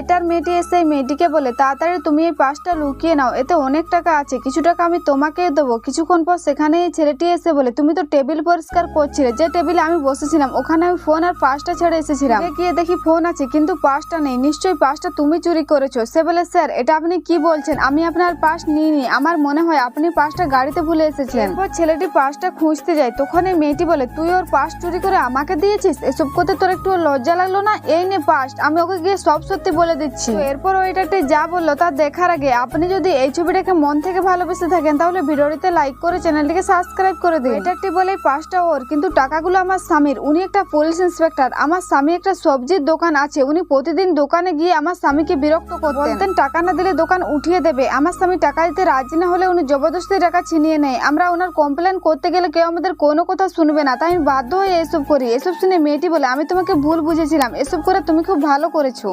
ছেলেটার মেয়েটি এসে মেয়েটিকে বলে, তাড়াতাড়ি তুমি এই পাসটা লুকিয়ে নাও, এতে অনেক টাকা আছে, কিছু টাকা আমি তোমাকে দেবো। কিছুক্ষণ পর সেখানে ছেলেটি এসে বলে, তুমি তো টেবিল পরিষ্কার করছিলে, যে টেবিলে আমি বসেছিলাম, ওখানে আমি ফোন আর পাসটা ছেড়ে এসেছিলাম। গিয়ে দেখি ফোন আছে, কিন্তু পাসটা নেই, নিশ্চয়ই পাসটা তুমি চুরি করেছ। সে বলে, স্যার, এটা আপনি কি বলছেন? আমি আপনার পাস নিইনি, আমার মনে হয় আপনি পাসটা গাড়িতে ভুলে এরপর ছেলেটি পাসটা খুঁজতে যায় তখন এই মেয়েটি বলে, তুই ওর পাস চুরি করে আমাকে দিয়েছিস? এসব করতে তোর একটু লজ্জা লাগল না? এই নে পাস আমি ওকে গিয়ে সব সত্যি বলে দিচ্ছি। তো এরপর ওইটাতে যা বলল তা দেখার আগে আপনি যদি এই ছবিটাকে মন থেকে ভালোবেসে থাকেন তাহলে ভিডিওটিতে লাইক করে চ্যানেলটিকে সাবস্ক্রাইব করে দিন। একটি বলে পাসটা ওর কিন্তু টাকাগুলো আমার স্বামীর। উনি একটা পুলিশ ইন্সপেক্টর আমার স্বামী একটা সবজির দোকান আছে। উনি প্রতিদিন দোকানে গিয়ে আমার স্বামীকে বিরক্ত করতেন। টাকা না দিলে দোকান উঠিয়ে দেবে। আমার স্বামী টাকা দিতে রাজি না হলে উনি জবরদস্তি টাকা ছিনিয়ে নেয়। আমরা ওনার কমপ্লেন করতে গেলে কেউ আমাদের কোনো কথা শুনবে না। তাই আমি বাধ্য হয়ে এসব করি। এসব শুনে মেয়েটি বলে আমি তোমাকে ভুল বুঝেছিলাম। এসব করে তুমি খুব ভালো করেছ।